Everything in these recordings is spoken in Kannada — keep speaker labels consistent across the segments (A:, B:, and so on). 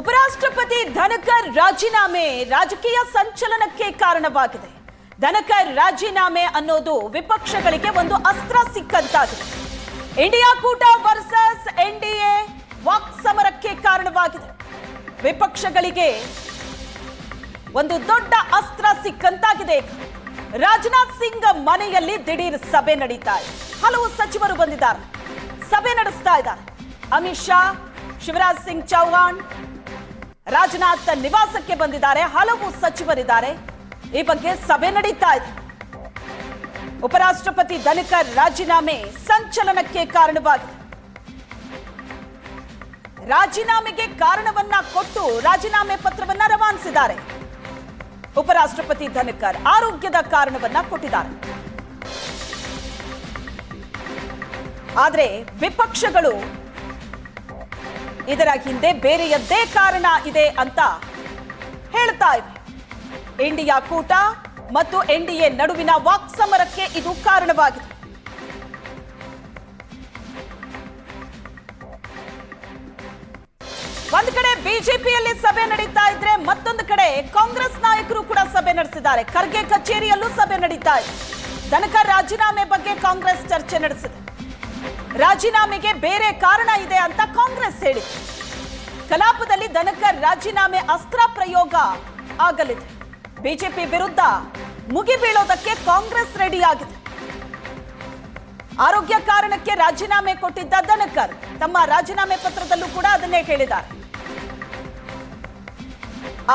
A: ಉಪರಾಷ್ಟ್ರಪತಿ ಧನಕರ್ ರಾಜೀನಾಮೆ ರಾಜಕೀಯ ಸಂಚಲನಕ್ಕೆ ಕಾರಣವಾಗಿದೆ. ಧನಕರ್ ರಾಜೀನಾಮೆ ಅನ್ನೋದು ವಿಪಕ್ಷಗಳಿಗೆ ಒಂದು ಅಸ್ತ್ರ ಸಿಕ್ಕಂತಾಗಿದೆ. ಇಂಡಿಯಾ ಕೂಟ ವರ್ಸಸ್ ಎನ್ಡಿಎ ವಾಕ್ ಸಮರಕ್ಕೆ ಕಾರಣವಾಗಿದೆ. ವಿಪಕ್ಷಗಳಿಗೆ ಒಂದು ದೊಡ್ಡ ಅಸ್ತ್ರ ಸಿಕ್ಕಂತಾಗಿದೆ. ರಾಜನಾಥ್ ಸಿಂಗ್ ಮನೆಯಲ್ಲಿ ದಿಢೀರ್ ಸಭೆ ನಡೀತಾ ಇದೆ. ಹಲವು ಸಚಿವರು ಬಂದಿದ್ದಾರೆ. ಸಭೆ ನಡೆಸ್ತಾ ಇದ್ದಾರೆ. ಅಮಿತ್ ಶಾ, ಶಿವರಾಜ್ ಸಿಂಗ್ ಚೌಹಾಣ್ ರಾಜನಾಥ್ ನಿವಾಸಕ್ಕೆ ಬಂದಿದ್ದಾರೆ. ಹಲವು ಸಚಿವರಿದ್ದಾರೆ. ಈ ಬಗ್ಗೆ ಸಭೆ ನಡೀತಾ ಇದೆ. ಉಪರಾಷ್ಟ್ರಪತಿ ದನಕರ್ ರಾಜೀನಾಮೆ ಸಂಚಲನಕ್ಕೆ ಕಾರಣವಾಗಿದೆ. ರಾಜೀನಾಮೆಗೆ ಕಾರಣವನ್ನ ಕೊಟ್ಟು ರಾಜೀನಾಮೆ ಪತ್ರವನ್ನ ರವಾನಿಸಿದ್ದಾರೆ. ಉಪರಾಷ್ಟ್ರಪತಿ ಧನಕರ್ ಆರೋಗ್ಯದ ಕಾರಣವನ್ನ ಕೊಟ್ಟಿದ್ದಾರೆ. ಆದರೆ ವಿಪಕ್ಷಗಳು ಇದರ ಹಿಂದೆ ಬೇರೆಯದ್ದೇ ಕಾರಣ ಇದೆ ಅಂತ ಹೇಳ್ತಾ ಇದೆ. ಇಂಡಿಯಾ ಕೂಟ ಮತ್ತು ಎನ್ಡಿಎ ನಡುವಿನ ವಾಕ್ ಸಮರಕ್ಕೆ ಇದು ಕಾರಣವಾಗಿದೆ. ಒಂದ್ ಕಡೆ ಬಿಜೆಪಿಯಲ್ಲಿ ಸಭೆ ನಡೀತಾ ಇದ್ರೆ ಮತ್ತೊಂದು ಕಡೆ ಕಾಂಗ್ರೆಸ್ ನಾಯಕರು ಕೂಡ ಸಭೆ ನಡೆಸಿದ್ದಾರೆ. ಖರ್ಗೆ ಕಚೇರಿಯಲ್ಲೂ ಸಭೆ ನಡೀತಾ ಇದೆ. ದನಕರ್ ರಾಜೀನಾಮೆ ಬಗ್ಗೆ ಕಾಂಗ್ರೆಸ್ ಚರ್ಚೆ ನಡೆಸಿದೆ. ರಾಜೀನಾಮೆಗೆ ಬೇರೆ ಕಾರಣ ಇದೆ ಅಂತ ಕಾಂಗ್ರೆಸ್ ಹೇಳಿ ಕಲಾಪದಲ್ಲಿ ದನಕರ್ ರಾಜೀನಾಮೆ ಅಸ್ತ್ರ ಪ್ರಯೋಗ ಆಗಲಿದೆ. ಬಿಜೆಪಿ ವಿರುದ್ಧ ಮುಗಿಬೀಳೋದಕ್ಕೆ ಕಾಂಗ್ರೆಸ್ ರೆಡಿ ಆಗಿದೆ ಆರೋಗ್ಯ ಕಾರಣಕ್ಕೆ ರಾಜೀನಾಮೆ ಕೊಟ್ಟಿದ್ದ ದನಕರ್ ತಮ್ಮ ರಾಜೀನಾಮೆ ಪತ್ರದಲ್ಲೂ ಕೂಡ ಅದನ್ನೇ ಹೇಳಿದ್ದಾರೆ.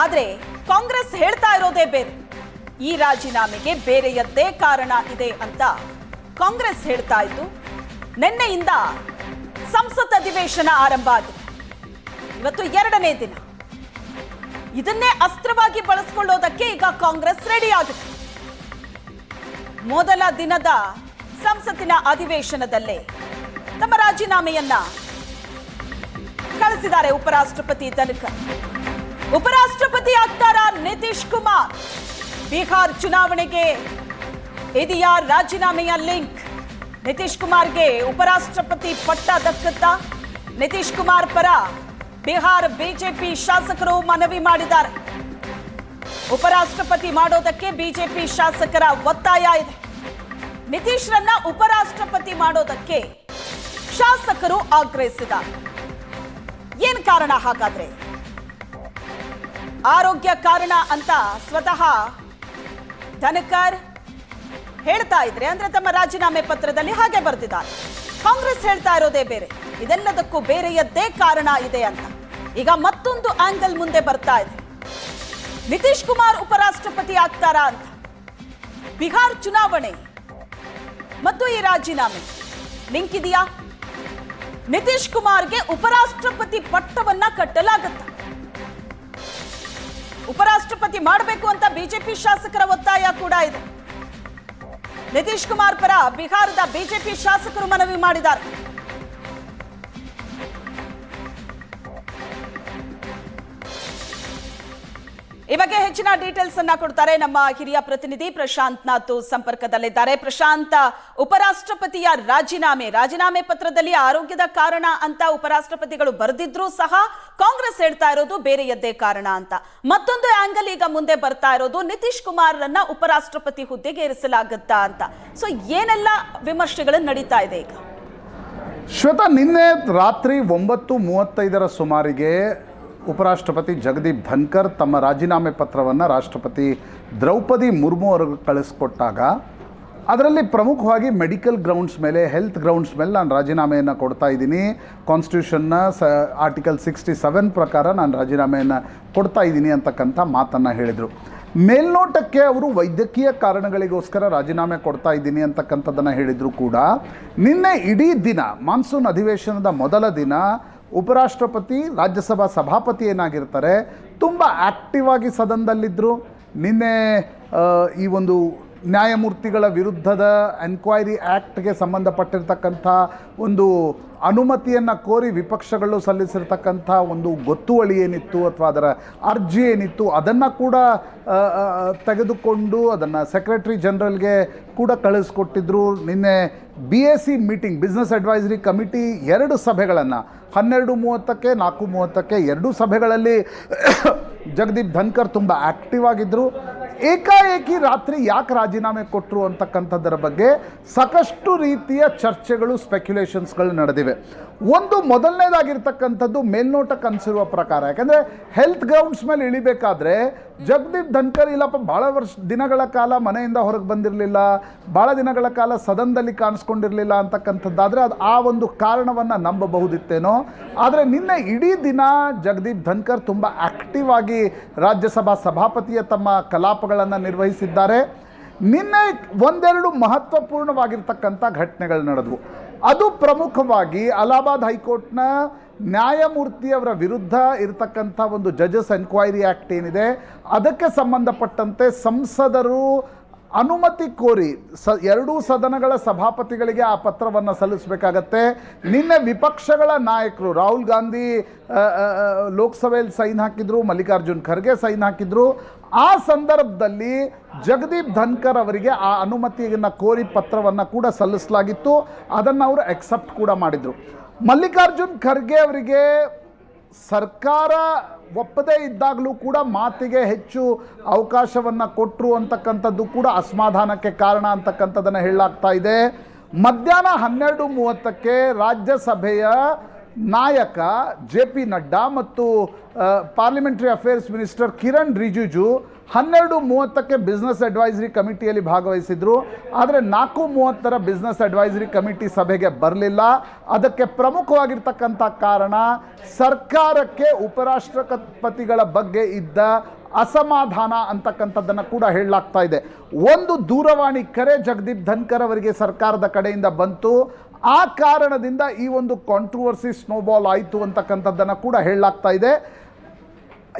A: ಆದ್ರೆ ಕಾಂಗ್ರೆಸ್ ಹೇಳ್ತಾ ಇರೋದೇ ಬೇರೆ. ಈ ರಾಜೀನಾಮೆಗೆ ಬೇರೆಯದ್ದೇ ಕಾರಣ ಇದೆ ಅಂತ ಕಾಂಗ್ರೆಸ್ ಹೇಳ್ತಾ ಇದ್ದು ನಿನ್ನೆಯಿಂದ ಸಂಸತ್ ಅಧಿವೇಶನ ಆರಂಭ ಆಗಿದೆ. ಇವತ್ತು ಎರಡನೇ ದಿನ. ಇದನ್ನೇ ಅಸ್ತ್ರವಾಗಿ ಬಳಸಿಕೊಳ್ಳೋದಕ್ಕೆ ಈಗ ಕಾಂಗ್ರೆಸ್ ರೆಡಿ ಆಗಿದೆ. ಮೊದಲ ದಿನದ ಸಂಸತ್ತಿನ ಅಧಿವೇಶನದಲ್ಲೇ ತಮ್ಮ ರಾಜೀನಾಮೆಯನ್ನ ಕಳಿಸಿದ್ದಾರೆ ಉಪರಾಷ್ಟ್ರಪತಿ ತನಕ ಉಪರಾಷ್ಟ್ರಪತಿ ಆಗ್ತಾರ ನಿತೀಶ್ ಕುಮಾರ್. ಬಿಹಾರ್ ಚುನಾವಣೆಗೆ ಇದೆಯಾ ರಾಜೀನಾಮೆಯ ಲಿಂಕ್. ನಿತೀಶ್ ಕುಮಾರ್ಗೆ ಉಪರಾಷ್ಟ್ರಪತಿ ಪಟ್ಟ ದಕ್ಕುತ್ತಾ. ನಿತೀಶ್ ಕುಮಾರ್ ಪರ ಬಿಹಾರ್ ಬಿಜೆಪಿ ಶಾಸಕರು ಮನವಿ ಮಾಡಿದ್ದಾರೆ. ಉಪರಾಷ್ಟ್ರಪತಿ ಮಾಡೋದಕ್ಕೆ ಬಿಜೆಪಿ ಶಾಸಕರ ಒತ್ತಾಯ ಇದೆ. ನಿತೀಶ್ರನ್ನ ಉಪರಾಷ್ಟ್ರಪತಿ ಮಾಡೋದಕ್ಕೆ ಶಾಸಕರು ಆಗ್ರಹಿಸಿದ್ದಾರೆ. ಏನ್ ಕಾರಣ ಹಾಗಾದ್ರೆ? ಆರೋಗ್ಯ ಕಾರಣ ಅಂತ ಸ್ವತಃ ಧನಕರ್ ಹೇಳ್ತಾ ಇದ್ರೆ ಅಂದ್ರೆ ತಮ್ಮ ರಾಜೀನಾಮೆ ಪತ್ರದಲ್ಲಿ ಹಾಗೆ ಬರೆದಿದ್ದಾರೆ. ಕಾಂಗ್ರೆಸ್ ಹೇಳ್ತಾ ಇರೋದೇ ಬೇರೆ. ಇದೆಲ್ಲದಕ್ಕೂ ಬೇರೆಯದ್ದೇ ಕಾರಣ ಇದೆ ಅಂತ. ಈಗ ಮತ್ತೊಂದು ಆಂಗಲ್ ಮುಂದೆ ಬರ್ತಾ ಇದೆ. ನಿತೀಶ್ ಕುಮಾರ್ ಉಪರಾಷ್ಟ್ರಪತಿ ಆಗ್ತಾರಾ ಅಂತ. ಬಿಹಾರ್ ಚುನಾವಣೆ. ಮತ್ತು ಈ ರಾಜೀನಾಮೆ. ಲಿಂಕ್ ಇದೆಯಾ ನಿತೀಶ್ ಕುಮಾರ್ಗೆ ಉಪರಾಷ್ಟ್ರಪತಿ ಪಟ್ಟವನ್ನ ಕಟ್ಟಲಾಗತ್ತ? ಉಪರಾಷ್ಟ್ರಪತಿ ಮಾಡಬೇಕು ಅಂತ ಬಿಜೆಪಿ ಶಾಸಕರ ಒತ್ತಾಯ ಕೂಡ ಇದೆ. ನಿತೀಶ್ ಕುಮಾರ್ ಪರ ಬಿಹಾರದ ಬಿಜೆಪಿ ಶಾಸಕರು ಮನವಿ ಮಾಡಿದ್ದಾರೆ. ಈ ಬಗ್ಗೆ ಹೆಚ್ಚಿನ ಡೀಟೇಲ್ಸ್ ಅನ್ನ ಕೊಡ್ತಾರೆ ನಮ್ಮ ಹಿರಿಯ ಪ್ರತಿನಿಧಿ ಪ್ರಶಾಂತ್ ನಾಥ್ ಸಂಪರ್ಕದಲ್ಲಿದ್ದಾರೆ. ಪ್ರಶಾಂತ್, ಉಪರಾಷ್ಟ್ರಪತಿಯ ರಾಜೀನಾಮೆ ರಾಜೀನಾಮೆ ಪತ್ರದಲ್ಲಿ ಆರೋಗ್ಯದ ಕಾರಣ ಅಂತ ಉಪರಾಷ್ಟ್ರಪತಿಗಳು ಬರೆದಿದ್ರೂ ಸಹ ಕಾಂಗ್ರೆಸ್ ಹೇಳ್ತಾ ಇರೋದು ಬೇರೆಯದ್ದೇ ಕಾರಣ ಅಂತ. ಮತ್ತೊಂದು ಆಂಗಲ್ ಈಗ ಮುಂದೆ ಬರ್ತಾ ಇರೋದು ನಿತೀಶ್ ಕುಮಾರ್ರನ್ನ ಉಪರಾಷ್ಟ್ರಪತಿ ಹುದ್ದೆಗೆ ಇರಿಸಲಾಗುತ್ತಾ ಅಂತ. ಸೊ ಏನೆಲ್ಲ ವಿಮರ್ಶೆಗಳು ನಡೀತಾ ಇದೆ ಈಗ?
B: ಶ್ವೇತಾ, ನಿನ್ನೆ ರಾತ್ರಿ ಒಂಬತ್ತು ಮೂವತ್ತೈದರ ಸುಮಾರಿಗೆ ಉಪರಾಷ್ಟ್ರಪತಿ ಜಗದೀಪ್ ಧನ್ಕರ್ ತಮ್ಮ ರಾಜೀನಾಮೆ ಪತ್ರವನ್ನು ರಾಷ್ಟ್ರಪತಿ ದ್ರೌಪದಿ ಮುರ್ಮು ಅವ್ರಿಗೆ ಕಳಿಸ್ಕೊಟ್ಟಾಗ, ಅದರಲ್ಲಿ ಪ್ರಮುಖವಾಗಿ ಮೆಡಿಕಲ್ ಗ್ರೌಂಡ್ಸ್ ಮೇಲೆ, ಹೆಲ್ತ್ ಗ್ರೌಂಡ್ಸ್ ಮೇಲೆ ನಾನು ರಾಜೀನಾಮೆಯನ್ನು ಕೊಡ್ತಾ ಇದ್ದೀನಿ. ಕಾನ್ಸ್ಟಿಟ್ಯೂಷನ್ನ ಸ, ಆರ್ಟಿಕಲ್ ಸಿಕ್ಸ್ಟಿ ಸೆವೆನ್ ಪ್ರಕಾರ ನಾನು ರಾಜೀನಾಮೆಯನ್ನು ಕೊಡ್ತಾ ಇದ್ದೀನಿ ಅಂತಕ್ಕಂಥ ಮಾತನ್ನು ಹೇಳಿದರು. ಮೇಲ್ನೋಟಕ್ಕೆ ಅವರು ವೈದ್ಯಕೀಯ ಕಾರಣಗಳಿಗೋಸ್ಕರ ರಾಜೀನಾಮೆ ಕೊಡ್ತಾ ಇದ್ದೀನಿ ಅಂತಕ್ಕಂಥದ್ದನ್ನು ಹೇಳಿದರು ಕೂಡ. ನಿನ್ನೆ ಇಡೀ ದಿನ, ಮಾನ್ಸೂನ್ ಅಧಿವೇಶನದ ಮೊದಲ ದಿನ ಉಪರಾಷ್ಟ್ರಪತಿ ರಾಜ್ಯಸಭಾ ಸಭಾಪತಿ ಏನಾಗಿರ್ತಾರೆ ತುಂಬ ಆ್ಯಕ್ಟಿವ್ ಆಗಿ ಸದನದಲ್ಲಿದ್ದರು ನಿನ್ನೆ ಈ ಒಂದು ನ್ಯಾಯಮೂರ್ತಿಗಳ ವಿರುದ್ಧದ ಎನ್ಕ್ವೈರಿ ಆ್ಯಕ್ಟ್ಗೆ ಸಂಬಂಧಪಟ್ಟಿರ್ತಕ್ಕಂಥ ಒಂದು ಅನುಮತಿಯನ್ನು ಕೋರಿ ವಿಪಕ್ಷಗಳು ಸಲ್ಲಿಸಿರ್ತಕ್ಕಂಥ ಒಂದು ಗೊತ್ತುವಳಿ ಏನಿತ್ತು ಅಥವಾ ಅದರ ಅರ್ಜಿ ಏನಿತ್ತು ಅದನ್ನು ಕೂಡ ತೆಗೆದುಕೊಂಡು ಅದನ್ನು ಸೆಕ್ರೆಟ್ರಿ ಜನರಲ್ಗೆ ಕೂಡ ಕಳಿಸ್ಕೊಟ್ಟಿದ್ರು. ನಿನ್ನೆ B S C meeting, business advisory committee ಎರಡು ಸಭೆಗಳನ್ನು, ಹನ್ನೆರಡು ಮೂವತ್ತಕ್ಕೆ, ನಾಲ್ಕು ಮೂವತ್ತಕ್ಕೆ ಎರಡೂ ಸಭೆಗಳಲ್ಲಿ ಜಗದೀಪ್ ಧನ್ಕರ್ ತುಂಬ ಆ್ಯಕ್ಟಿವ್ ಆಗಿದ್ದರು ಏಕಾಏಕಿ ರಾತ್ರಿ ಯಾಕೆ ರಾಜೀನಾಮೆ ಕೊಟ್ಟರು ಅಂತಕ್ಕಂಥದ್ದರ ಬಗ್ಗೆ ಸಾಕಷ್ಟು ರೀತಿಯ ಚರ್ಚೆಗಳು ಸ್ಪೆಕ್ಯುಲೇಷನ್ಸ್ಗಳು ನಡೆದಿವೆ. ಒಂದು ಮೊದಲನೇದಾಗಿರ್ತಕ್ಕಂಥದ್ದು ಮೇಲ್ನೋಟಕ್ಕೆ ಅನಿಸಿರುವ ಪ್ರಕಾರ. ಯಾಕಂದರೆ ಹೆಲ್ತ್ ಗ್ರೌಂಡ್ಸ್ ಮೇಲೆ ಇಳಿಬೇಕಾದ್ರೆ ಜಗದೀಪ್ ಧನ್ಕರ್ ಇಲ್ಲಪ್ಪ, ಭಾಳ ವರ್ಷ ದಿನಗಳ ಕಾಲ ಮನೆಯಿಂದ ಹೊರಗೆ ಬಂದಿರಲಿಲ್ಲ, ಭಾಳ ದಿನಗಳ ಕಾಲ ಸದನದಲ್ಲಿ ಕಾಣಿಸ್ಕೊಂಡಿರಲಿಲ್ಲ ಅಂತಕ್ಕಂಥದ್ದಾದರೆ ಅದು ಆ ಒಂದು ಕಾರಣವನ್ನು ನಂಬಬಹುದಿತ್ತೇನೋ. ಆದರೆ ನಿನ್ನೆ ಇಡೀ ದಿನ ಜಗದೀಪ್ ಧನ್ಕರ್ ತುಂಬ ಆಕ್ಟಿವ್ ಆಗಿ ರಾಜ್ಯಸಭಾ ಸಭಾಪತಿಯ ತಮ್ಮ ಕಲಾಪಗಳನ್ನು ನಿರ್ವಹಿಸಿದ್ದಾರೆ. ನಿನ್ನೆ ಒಂದೆರಡು ಮಹತ್ವಪೂರ್ಣವಾಗಿರ್ತಕ್ಕಂಥ ಘಟನೆಗಳು ನಡೆದವು. ಅದು ಪ್ರಮುಖವಾಗಿ ಅಲಹಾಬಾದ್ ಹೈಕೋರ್ಟ್ನ ನ್ಯಾಯಮೂರ್ತಿಯವರ ವಿರುದ್ಧ ಇರತಕ್ಕಂಥ ಒಂದು ಜಜಸ್ ಎನ್ಕ್ವೈರಿ ಆ್ಯಕ್ಟ್ ಏನಿದೆ, ಅದಕ್ಕೆ ಸಂಬಂಧಪಟ್ಟಂತೆ ಸಂಸದರು ಅನುಮತಿ ಕೋರಿ ಸ ಎರಡೂ ಸದನಗಳ ಸಭಾಪತಿಗಳಿಗೆ ಆ ಪತ್ರವನ್ನು ಸಲ್ಲಿಸಬೇಕಾಗತ್ತೆ. ನಿನ್ನೆ ವಿಪಕ್ಷಗಳ ನಾಯಕರು ರಾಹುಲ್ ಗಾಂಧಿ ಲೋಕಸಭೆಯಲ್ಲಿ ಸೈನ್ ಹಾಕಿದ್ರು, ಮಲ್ಲಿಕಾರ್ಜುನ್ ಖರ್ಗೆ ಸೈನ್ ಹಾಕಿದ್ರು. ಆ ಸಂದರ್ಭದಲ್ಲಿ ಜಗದೀಪ್ ಧನ್ಕರ್ ಅವರಿಗೆ ಆ ಅನುಮತಿಯನ್ನು ಕೋರಿ ಪತ್ರವನ್ನು ಕೂಡ ಸಲ್ಲಿಸಲಾಗಿತ್ತು. ಅದನ್ನು ಅವರು ಅಕ್ಸೆಪ್ಟ್ ಕೂಡ ಮಾಡಿದರು. ಮಲ್ಲಿಕಾರ್ಜುನ್ ಖರ್ಗೆ ಅವರಿಗೆ ಸರ್ಕಾರ ಒಪ್ಪದೇ ಇದ್ದಾಗಲೂ ಕೂಡ ಮಾತಿಗೆ ಹೆಚ್ಚು ಅವಕಾಶವನ್ನು ಕೊಟ್ಟರು ಅಂತಕ್ಕಂಥದ್ದು ಕೂಡ ಅಸಮಾಧಾನಕ್ಕೆ ಕಾರಣ ಅಂತಕ್ಕಂಥದ್ದನ್ನು ಹೇಳಲಾಗ್ತಾ ಇದೆ. ಮಧ್ಯಾಹ್ನ ಹನ್ನೆರಡು ಮೂವತ್ತಕ್ಕೆ ರಾಜ್ಯಸಭೆಯ ನಾಯಕ ಜೆ ಪಿ ನಡ್ಡಾ ಮತ್ತು parliamentary affairs minister Kiran Rijiju ಹನ್ನೆರಡು ಮೂವತ್ತಕ್ಕೆ ಬಿಸ್ನೆಸ್ ಅಡ್ವೈಸರಿ ಕಮಿಟಿಯಲ್ಲಿ ಭಾಗವಹಿಸಿದ್ರು. ಆದರೆ ನಾಲ್ಕು ಮೂವತ್ತರ ಬಿಸ್ನೆಸ್ ಅಡ್ವೈಸರಿ ಕಮಿಟಿ ಸಭೆಗೆ ಬರಲಿಲ್ಲ. ಅದಕ್ಕೆ ಪ್ರಮುಖವಾಗಿರ್ತಕ್ಕಂಥ ಕಾರಣ ಸರ್ಕಾರಕ್ಕೆ ಉಪರಾಷ್ಟ್ರಪತಿಗಳ ಬಗ್ಗೆ ಇದ್ದ ಅಸಮಾಧಾನ ಅಂತಕ್ಕಂಥದ್ದನ್ನು ಕೂಡ ಹೇಳಲಾಗ್ತಾ ಇದೆ. ಒಂದು ದೂರವಾಣಿ ಕರೆ ಜಗದೀಪ್ ಧನ್ಕರ್ ಅವರಿಗೆ ಸರ್ಕಾರದ ಕಡೆಯಿಂದ ಬಂತು. ಆ ಕಾರಣದಿಂದ ಈ ಒಂದು ಕಾಂಟ್ರವರ್ಸಿ ಸ್ನೋಬಾಲ್ ಆಯಿತು ಅಂತಕ್ಕಂಥದ್ದನ್ನು ಕೂಡ ಹೇಳಲಾಗ್ತಾ ಇದೆ.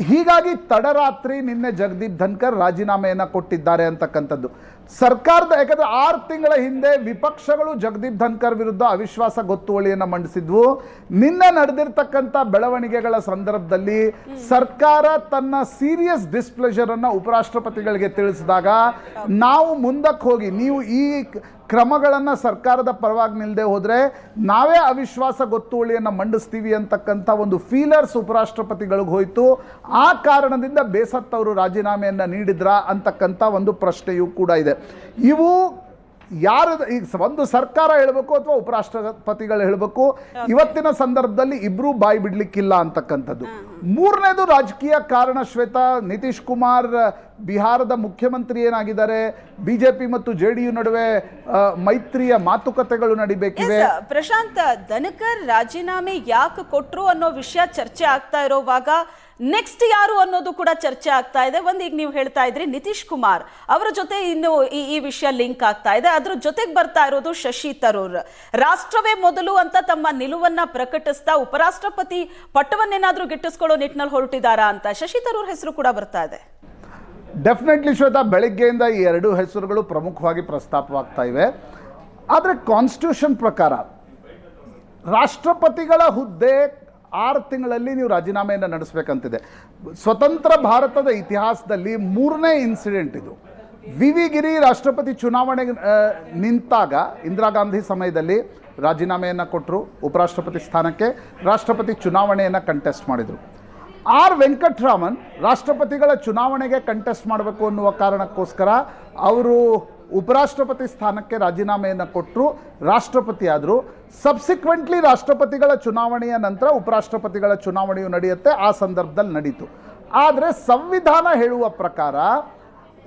B: ಹೀಗಾಗಿ ತಡರಾತ್ರಿ ನಿನ್ನೆ ಜಗದೀಪ್ ಧನ್ಕರ್ ರಾಜೀನಾಮೆಯನ್ನು ಕೊಟ್ಟಿದ್ದಾರೆ ಅಂತಕ್ಕಂಥದ್ದು. ಸರ್ಕಾರದ ಯಾಕಂದ್ರೆ ಆರು ತಿಂಗಳ ಹಿಂದೆ ವಿಪಕ್ಷಗಳು ಜಗದೀಪ್ ಧನ್ಕರ್ ವಿರುದ್ಧ ಅವಿಶ್ವಾಸ ಗೊತ್ತುವಳಿಯನ್ನು ಮಂಡಿಸಿದ್ವು. ನಿನ್ನೆ ನಡೆದಿರ್ತಕ್ಕಂಥ ಬೆಳವಣಿಗೆಗಳ ಸಂದರ್ಭದಲ್ಲಿ ಸರ್ಕಾರ ತನ್ನ ಸೀರಿಯಸ್ ಡಿಸ್ಪ್ಲೆಷರ್ ಅನ್ನ ಉಪರಾಷ್ಟ್ರಪತಿಗಳಿಗೆ ತಿಳಿಸಿದಾಗ ನಾವು ಮುಂದಕ್ಕೆ ಹೋಗಿ, ನೀವು ಈ ಕ್ರಮಗಳನ್ನು ಸರ್ಕಾರದ ಪರವಾಗಿ ನಿಲ್ಲದೆ ಹೋದರೆ ನಾವೇ ಅವಿಶ್ವಾಸ ಗೊತ್ತುವಳಿಯನ್ನು ಮಂಡಿಸ್ತೀವಿ ಅಂತಕ್ಕಂಥ ಒಂದು ಫೀಲರ್ಸ್ ಉಪರಾಷ್ಟ್ರಪತಿಗಳಿಗೆ ಹೋಯಿತು. ಆ ಕಾರಣದಿಂದ ಬೇಸತ್ತವರು ರಾಜೀನಾಮೆಯನ್ನು ನೀಡಿದ್ರಾ ಅಂತಕ್ಕಂಥ ಒಂದು ಪ್ರಶ್ನೆಯೂ ಕೂಡ ಇದೆ. ಇವು ಯಾರು ಈಗ ಒಂದು ಸರ್ಕಾರ ಹೇಳಬೇಕು ಅಥವಾ ಉಪರಾಷ್ಟ್ರಪತಿಗಳು ಹೇಳಬೇಕು ಇವತ್ತಿನ ಸಂದರ್ಭದಲ್ಲಿ ಇಬ್ಬರೂ ಬಾಯಿ ಬಿಡ್ಲಿಕ್ಕಿಲ್ಲ ಅಂತಕ್ಕಂಥದ್ದು. ಮೂರನೇದು ರಾಜಕೀಯ ಕಾರಣ ಶ್ವೇತಾ ನಿತೀಶ್ ಕುಮಾರ್ ಬಿಹಾರದ ಮುಖ್ಯಮಂತ್ರಿ ಏನಾಗಿದ್ದಾರೆ ಬಿಜೆಪಿ ಮತ್ತು ಜೆ ಡಿ ಯು ನಡುವೆ ಮೈತ್ರಿಯ ಮಾತುಕತೆಗಳು ನಡಿಬೇಕಿವೆ.
A: ಪ್ರಶಾಂತ ದನಕರ್ ರಾಜೀನಾಮೆ ಯಾಕೆ ಕೊಟ್ಟರು ಅನ್ನೋ ವಿಷಯ ಚರ್ಚೆ ಆಗ್ತಾ ಇರೋವಾಗ ನೆಕ್ಸ್ಟ್ ಯಾರು ಅನ್ನೋದು ಕೂಡ ಚರ್ಚೆ ಆಗ್ತಾ ಇದೆ. ಒಂದು ಈಗ ನೀವು ಹೇಳ್ತಾ ಇದ್ರಿ ನಿತೀಶ್ ಕುಮಾರ್. ಅವರ ಜೊತೆ ಇನ್ನು ಈ ಈ ವಿಷಯ ಲಿಂಕ್ ಆಗ್ತಾ ಇದೆ. ಅದ್ರ ಜೊತೆಗೆ ಬರ್ತಾ ಇರೋದು ಶಶಿ ತರೂರ್. ರಾಷ್ಟ್ರವೇ ಮೊದಲು ಅಂತ ತಮ್ಮ ನಿಲುವನ್ನ ಪ್ರಕಟಿಸ್ತಾ ಉಪರಾಷ್ಟ್ರಪತಿ ಪಟ್ಟವನ್ನೇನಾದ್ರೂ ಗಿಟ್ಟಿಸ್ಕೊಳ್ಳೋ ನಿಟ್ಟಿನಲ್ಲಿ ಹೊರಟಿದಾರಾ ಅಂತ ಶಶಿ ತರೂರ್ ಹೆಸರು ಕೂಡ ಬರ್ತಾ ಇದೆ.
B: ಡೆಫಿನೆಟ್ಲಿ ಶ್ವೇತಾ, ಬೆಳಗ್ಗೆಯಿಂದ ಈ ಎರಡು ಹೆಸರುಗಳು ಪ್ರಮುಖವಾಗಿ ಪ್ರಸ್ತಾಪವಾಗ್ತಾ ಇವೆ. ಆದರೆ ಕಾನ್ಸ್ಟಿಟ್ಯೂಷನ್ ಪ್ರಕಾರ ರಾಷ್ಟ್ರಪತಿಗಳ ಹುದ್ದೆ ಆರು ತಿಂಗಳಲ್ಲಿ ನೀವು ರಾಜೀನಾಮೆಯನ್ನು ನಡೆಸಬೇಕಂತಿದೆ. ಸ್ವತಂತ್ರ ಭಾರತದ ಇತಿಹಾಸದಲ್ಲಿ ಮೂರನೇ ಇನ್ಸಿಡೆಂಟ್ ಇದು. ವಿ ವಿ ಗಿರಿ ರಾಷ್ಟ್ರಪತಿ ಚುನಾವಣೆಗೆ ನಿಂತಾಗ ಇಂದಿರಾ ಗಾಂಧಿ ಸಮಯದಲ್ಲಿ ರಾಜೀನಾಮೆಯನ್ನು ಕೊಟ್ಟರು ಉಪರಾಷ್ಟ್ರಪತಿ ಸ್ಥಾನಕ್ಕೆ, ರಾಷ್ಟ್ರಪತಿ ಚುನಾವಣೆಯನ್ನು ಕಂಟೆಸ್ಟ್ ಮಾಡಿದರು. ಆರ್ ವೆಂಕಟರಾಮನ್ ರಾಷ್ಟ್ರಪತಿಗಳ ಚುನಾವಣೆಗೆ ಕಂಟೆಸ್ಟ್ ಮಾಡಬೇಕು ಅನ್ನುವ ಕಾರಣಕ್ಕೋಸ್ಕರ ಅವರು ಉಪರಾಷ್ಟ್ರಪತಿ ಸ್ಥಾನಕ್ಕೆ ರಾಜೀನಾಮೆಯನ್ನು ಕೊಟ್ಟರು ರಾಷ್ಟ್ರಪತಿ ಆದರು ಸಬ್ಸಿಕ್ವೆಂಟ್ಲಿ ರಾಷ್ಟ್ರಪತಿಗಳ ಚುನಾವಣೆಯ ನಂತರ ಉಪರಾಷ್ಟ್ರಪತಿಗಳ ಚುನಾವಣೆಯು ನಡೆಯುತ್ತೆ, ಆ ಸಂದರ್ಭದಲ್ಲಿ ನಡೀತು. ಆದರೆ ಸಂವಿಧಾನ ಹೇಳುವ ಪ್ರಕಾರ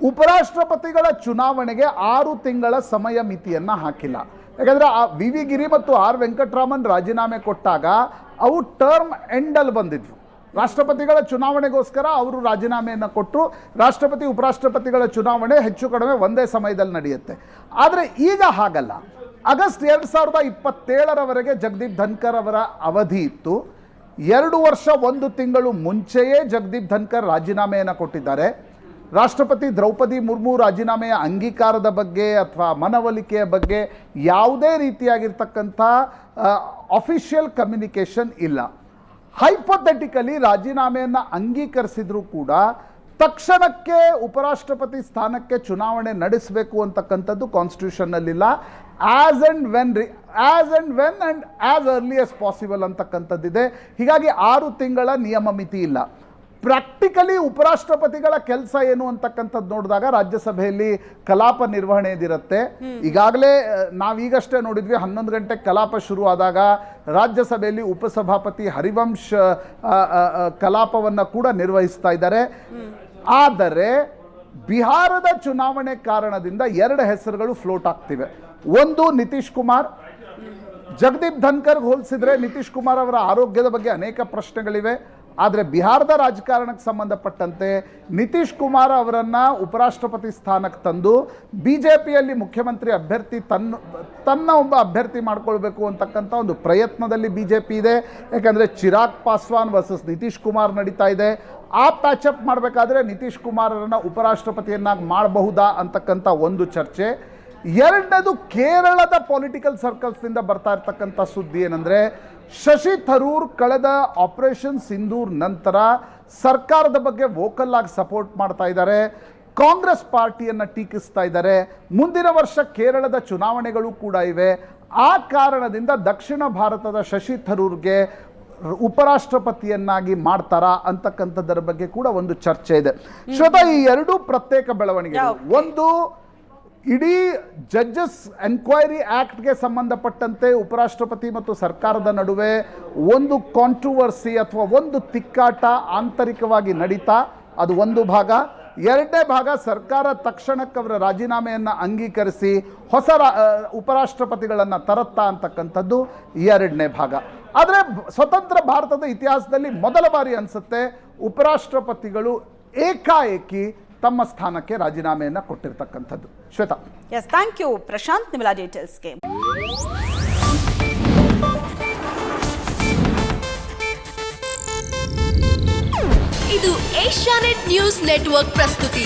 B: ಉಪರಾಷ್ಟ್ರಪತಿಗಳ ಚುನಾವಣೆಗೆ ಆರು ತಿಂಗಳ ಸಮಯ ಮಿತಿಯನ್ನು ಹಾಕಿಲ್ಲ. ಯಾಕಂದರೆ ಆ ವಿ ವಿ ಗಿರಿ ಮತ್ತು ಆರ್ ವೆಂಕಟರಾಮನ್ ರಾಜೀನಾಮೆ ಕೊಟ್ಟಾಗ ಅವು ಟರ್ಮ್ ಎಂಡಲ್ಲಿ ಬಂದಿದ್ವು. ರಾಷ್ಟ್ರಪತಿಗಳ ಚುನಾವಣೆಗೋಸ್ಕರ ಅವರು ರಾಜೀನಾಮೆಯನ್ನು ಕೊಟ್ಟರು ರಾಷ್ಟ್ರಪತಿ, ಉಪರಾಷ್ಟ್ರಪತಿಗಳ ಚುನಾವಣೆ ಹೆಚ್ಚು ಕಡಿಮೆ ಒಂದೇ ಸಮಯದಲ್ಲಿ ನಡೆಯುತ್ತೆ. ಆದರೆ ಈಗ ಹಾಗಲ್ಲ. ಆಗಸ್ಟ್ ಎರಡು ಸಾವಿರದ ಇಪ್ಪತ್ತೇಳರವರೆಗೆ ಜಗದೀಪ್ ಧನ್ಕರ್ ಅವರ ಅವಧಿ ಇತ್ತು. ಎರಡು ವರ್ಷ ಒಂದು ತಿಂಗಳು ಮುಂಚೆಯೇ ಜಗದೀಪ್ ಧನ್ಕರ್ ರಾಜೀನಾಮೆಯನ್ನು ಕೊಟ್ಟಿದ್ದಾರೆ. ರಾಷ್ಟ್ರಪತಿ ದ್ರೌಪದಿ ಮುರ್ಮು ರಾಜೀನಾಮೆಯ ಅಂಗೀಕಾರದ ಬಗ್ಗೆ ಅಥವಾ ಮನವೊಲಿಕೆಯ ಬಗ್ಗೆ ಯಾವುದೇ ರೀತಿಯಾಗಿರ್ತಕ್ಕಂಥ ಅಫಿಷಿಯಲ್ ಕಮ್ಯುನಿಕೇಷನ್ ಇಲ್ಲ. ಹೈಪೋಥೆಟಿಕಲಿ ರಾಜೀನಾಮೆಯನ್ನು ಅಂಗೀಕರಿಸಿದ್ರು ಕೂಡ ತಕ್ಷಣಕ್ಕೆ ಉಪರಾಷ್ಟ್ರಪತಿ ಸ್ಥಾನಕ್ಕೆ ಚುನಾವಣೆ ನಡೆಸಬೇಕು ಅಂತಕ್ಕಂಥದ್ದು ಕಾನ್ಸ್ಟಿಟ್ಯೂಷನ್ನಲ್ಲಿಲ್ಲ ಆ್ಯಸ್ ಆ್ಯಂಡ್ ವೆನ್ ರಿ as and when and as early as possible ಅಂತಕ್ಕಂಥದ್ದಿದೆ. ಹೀಗಾಗಿ ಆರು ತಿಂಗಳ ನಿಯಮ ಮಿತಿ ಇಲ್ಲ. ಪ್ರಾಕ್ಟಿಕಲಿ ಉಪರಾಷ್ಟ್ರಪತಿಗಳ ಕೆಲಸ ಏನು ಅಂತಕ್ಕಂಥದ್ದು ನೋಡಿದಾಗ ರಾಜ್ಯಸಭೆಯಲ್ಲಿ ಕಲಾಪ ನಿರ್ವಹಣೆದಿರುತ್ತೆ ಈಗಾಗಲೇ ಅಹ್, ನಾವೀಗಷ್ಟೇ ನೋಡಿದ್ವಿ ಹನ್ನೊಂದು ಗಂಟೆ ಕಲಾಪ ಶುರು ಆದಾಗ ರಾಜ್ಯಸಭೆಯಲ್ಲಿ ಉಪಸಭಾಪತಿ ಹರಿವಂಶ್ ಕಲಾಪವನ್ನು ಕೂಡ ನಿರ್ವಹಿಸ್ತಾ ಇದ್ದಾರೆ. ಆದರೆ ಬಿಹಾರದ ಚುನಾವಣೆ ಕಾರಣದಿಂದ ಎರಡು ಹೆಸರುಗಳು ಫ್ಲೋಟ್ ಆಗ್ತಿವೆ. ಒಂದು ನಿತೀಶ್ ಕುಮಾರ್. ಜಗದೀಪ್ ಧನ್ಕರ್ಗೆ ಹೋಲಿಸಿದ್ರೆ ನಿತೀಶ್ ಕುಮಾರ್ ಅವರ ಆರೋಗ್ಯದ ಬಗ್ಗೆ ಅನೇಕ ಪ್ರಶ್ನೆಗಳಿವೆ. ಆದರೆ ಬಿಹಾರದ ರಾಜಕಾರಣಕ್ಕೆ ಸಂಬಂಧಪಟ್ಟಂತೆ ನಿತೀಶ್ ಕುಮಾರ್ ಅವರನ್ನು ಉಪರಾಷ್ಟ್ರಪತಿ ಸ್ಥಾನಕ್ಕೆ ತಂದು ಬಿ ಜೆ ಪಿಯಲ್ಲಿ ಮುಖ್ಯಮಂತ್ರಿ ಅಭ್ಯರ್ಥಿ ತನ್ನ ತನ್ನ ಒಬ್ಬ ಅಭ್ಯರ್ಥಿ ಮಾಡ್ಕೊಳ್ಬೇಕು ಅಂತಕ್ಕಂಥ ಒಂದು ಪ್ರಯತ್ನದಲ್ಲಿ ಬಿ ಜೆ ಪಿ ಇದೆ. ಯಾಕಂದರೆ ಚಿರಾಗ್ ಪಾಸ್ವಾನ್ ವರ್ಸಸ್ ನಿತೀಶ್ ಕುಮಾರ್ ನಡೀತಾ ಇದೆ. ಆ ಪ್ಯಾಚಪ್ ಮಾಡಬೇಕಾದ್ರೆ ನಿತೀಶ್ ಕುಮಾರರನ್ನು ಉಪರಾಷ್ಟ್ರಪತಿಯನ್ನಾಗಿ ಮಾಡಬಹುದಾ ಅಂತಕ್ಕಂಥ ಒಂದು ಚರ್ಚೆ. ಎರಡನೇದು ಕೇರಳದ ಪೊಲಿಟಿಕಲ್ ಸರ್ಕಲ್ಸ್ನಿಂದ ಬರ್ತಾ ಇರ್ತಕ್ಕಂಥ ಸುದ್ದಿ ಏನಂದರೆ ಶಶಿ ಥರೂರ್ ಕಳೆದ ಆಪರೇಷನ್ ಸಿಂಧೂರ್ ನಂತರ ಸರ್ಕಾರದ ಬಗ್ಗೆ ವೋಕಲ್ ಆಗಿ ಸಪೋರ್ಟ್ ಮಾಡ್ತಾ ಇದ್ದಾರೆ. ಕಾಂಗ್ರೆಸ್ ಪಾರ್ಟಿಯನ್ನು ಟೀಕಿಸ್ತಾ ಇದ್ದಾರೆ. ಮುಂದಿನ ವರ್ಷ ಕೇರಳದ ಚುನಾವಣೆಗಳು ಕೂಡ ಇವೆ. ಆ ಕಾರಣದಿಂದ ದಕ್ಷಿಣ ಭಾರತದ ಶಶಿ ಥರೂರ್ಗೆ ಉಪರಾಷ್ಟ್ರಪತಿಯನ್ನಾಗಿ ಮಾಡ್ತಾರಾ ಅಂತಕ್ಕಂಥದ್ದರ ಬಗ್ಗೆ ಕೂಡ ಒಂದು ಚರ್ಚೆ ಇದೆ. ಶ್ವೇತಾ ಈ ಎರಡೂ ಪ್ರತ್ಯೇಕ ಬೆಳವಣಿಗೆ ಒಂದು ಇಡೀ ಜಡ್ಜಸ್ ಎನ್ಕ್ವೈರಿ ಆ್ಯಕ್ಟ್ಗೆ ಸಂಬಂಧಪಟ್ಟಂತೆ ಉಪರಾಷ್ಟ್ರಪತಿ ಮತ್ತು ಸರ್ಕಾರದ ನಡುವೆ ಒಂದು ಕಾಂಟ್ರವರ್ಸಿ ಅಥವಾ ಒಂದು ತಿಕ್ಕಾಟ ಆಂತರಿಕವಾಗಿ ನಡೀತಾ, ಅದು ಒಂದು ಭಾಗ. ಎರಡನೇ ಭಾಗ, ಸರ್ಕಾರ ತಕ್ಷಣಕ್ಕೆ ಅವರ ರಾಜೀನಾಮೆಯನ್ನು ಅಂಗೀಕರಿಸಿ ಹೊಸ ರಾ- ಉಪರಾಷ್ಟ್ರಪತಿಗಳನ್ನು ತರತ್ತಾ ಅಂತಕ್ಕಂಥದ್ದು ಎರಡನೇ ಭಾಗ. ಆದರೆ ಸ್ವತಂತ್ರ ಭಾರತದ ಇತಿಹಾಸದಲ್ಲಿ ಮೊದಲ ಬಾರಿ ಅನಿಸುತ್ತೆ ಉಪರಾಷ್ಟ್ರಪತಿಗಳು ಏಕಾಏಕಿ ತಮ್ಮ ಸ್ಥಾನಕ್ಕೆ ರಾಜೀನಾಮೆಯನ್ನು ಕೊಟ್ಟಿರ್ತಕ್ಕಂಥದ್ದು. Shweta.
A: Yes thank you Prashant ನಿಮ್ಮೆಲ್ಲ ಡೀಟೇಲ್ಸ್ಗೆ
C: ಇದು ಏಷ್ಯಾನೆಟ್ ನ್ಯೂಸ್ ನೆಟ್ವರ್ಕ್ ಪ್ರಸ್ತುತಿ.